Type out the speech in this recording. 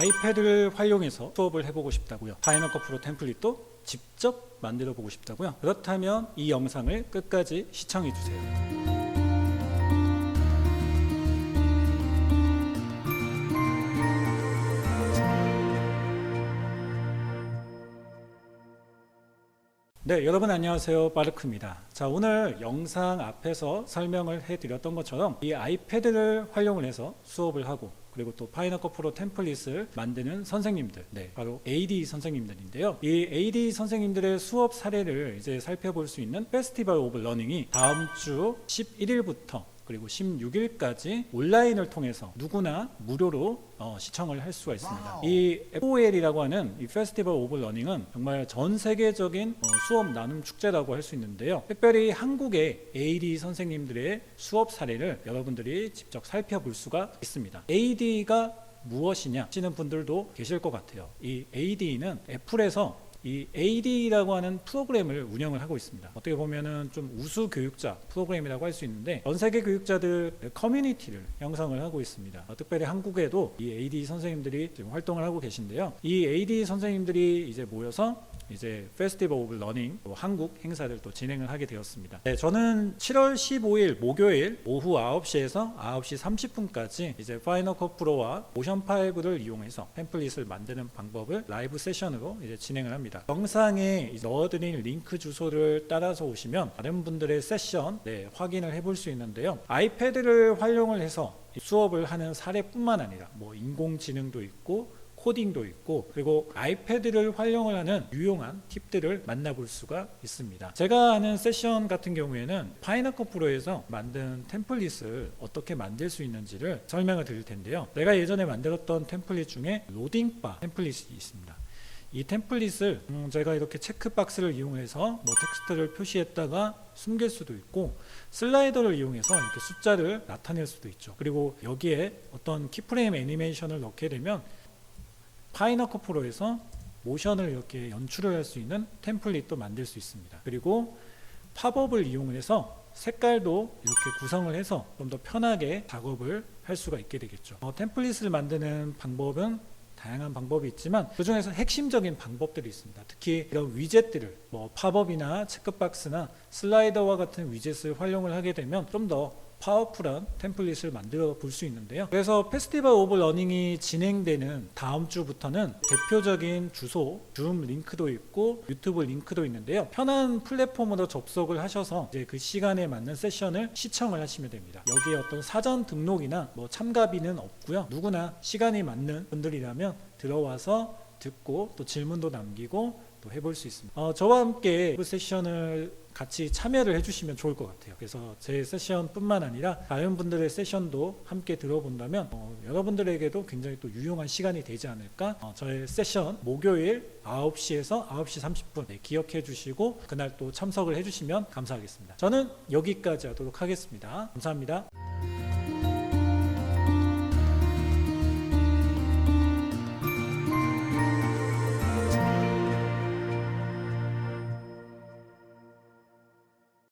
아이패드를 활용해서 수업을 해보고 싶다고요. 파이너커 프로 템플릿도 직접 만들어 보고 싶다고요. 그렇다면 이 영상을 끝까지 시청해 주세요. 네, 여러분 안녕하세요. 빠르크입니다. 자, 오늘 영상 앞에서 설명을 해드렸던 것처럼 이 아이패드를 활용을 해서 수업을 하고 그리고 또 파이너커 프로 템플릿을 만드는 선생님들, 네, 바로 AD 선생님들인데요. 이 AD 선생님들의 수업 사례를 이제 살펴볼 수 있는 페스티벌 오브 러닝이 다음 주 11일부터 그리고 16일까지 온라인을 통해서 누구나 무료로 어, 시청을 할 수가 있습니다. 이 FOL이라고 하는 이 페스티벌 오브 러닝은 정말 전 세계적인 어, 수업 나눔 축제라고 할 수 있는데요. 특별히 한국의 AD 선생님들의 수업 사례를 여러분들이 직접 살펴볼 수가 있습니다. AD가 무엇이냐 하시는 분들도 계실 것 같아요. 이 AD는 애플에서 이 AD라고 하는 프로그램을 운영을 하고 있습니다. 어떻게 보면은 좀 우수 교육자 프로그램이라고 할 수 있는데 전 세계 교육자들 커뮤니티를 형성을 하고 있습니다. 어, 특별히 한국에도 이 AD 선생님들이 지금 활동을 하고 계신데요. 이 AD 선생님들이 이제 모여서 이제 페스티벌 오브 러닝 또 한국 행사를 또 진행을 하게 되었습니다. 네, 저는 7월 15일 목요일 오후 9시에서 9시 30분까지 이제 파이널 컷 프로와 모션 5를 이용해서 템플릿을 만드는 방법을 라이브 세션으로 이제 진행을 합니다. 영상에 넣어드린 링크 주소를 따라서 오시면 다른 분들의 세션 네, 확인을 해볼 수 있는데요. 아이패드를 활용을 해서 수업을 하는 사례뿐만 아니라 뭐 인공지능도 있고 코딩도 있고 그리고 아이패드를 활용을 하는 유용한 팁들을 만나볼 수가 있습니다. 제가 하는 세션 같은 경우에는 파이너커 프로에서 만든 템플릿을 어떻게 만들 수 있는지를 설명을 드릴 텐데요. 내가 예전에 만들었던 템플릿 중에 로딩바 템플릿이 있습니다. 이 템플릿을 음, 제가 이렇게 체크박스를 이용해서 뭐 텍스트를 표시했다가 숨길 수도 있고 슬라이더를 이용해서 이렇게 숫자를 나타낼 수도 있죠. 그리고 여기에 어떤 키프레임 애니메이션을 넣게 되면 파이너커 프로에서 모션을 이렇게 연출을 할 수 있는 템플릿도 만들 수 있습니다. 그리고 팝업을 이용을 해서 색깔도 이렇게 구성을 해서 좀 더 편하게 작업을 할 수가 있게 되겠죠. 어, 템플릿을 만드는 방법은 다양한 방법이 있지만 그 중에서 핵심적인 방법들이 있습니다. 특히 이런 위젯들을 뭐 팝업이나 체크박스나 슬라이더와 같은 위젯을 활용을 하게 되면 좀더 파워풀한 템플릿을 만들어 볼 수 있는데요. 그래서 페스티벌 오브 러닝이 진행되는 다음 주부터는 대표적인 주소, 줌 링크도 있고 유튜브 링크도 있는데요. 편한 플랫폼으로 접속을 하셔서 이제 그 시간에 맞는 세션을 시청을 하시면 됩니다. 여기에 어떤 사전 등록이나 뭐 참가비는 없고요. 누구나 시간이 맞는 분들이라면 들어와서 듣고 또 질문도 남기고 또 해볼 수 있습니다. 어, 저와 함께 그 세션을 같이 참여를 해주시면 좋을 것 같아요. 그래서 제 세션뿐만 아니라 다른 분들의 세션도 함께 들어본다면 어, 여러분들에게도 굉장히 또 유용한 시간이 되지 않을까. 어, 저의 세션 목요일 9시에서 9시 30분 네, 기억해 주시고 그날 또 참석을 해주시면 감사하겠습니다. 저는 여기까지 하도록 하겠습니다. 감사합니다.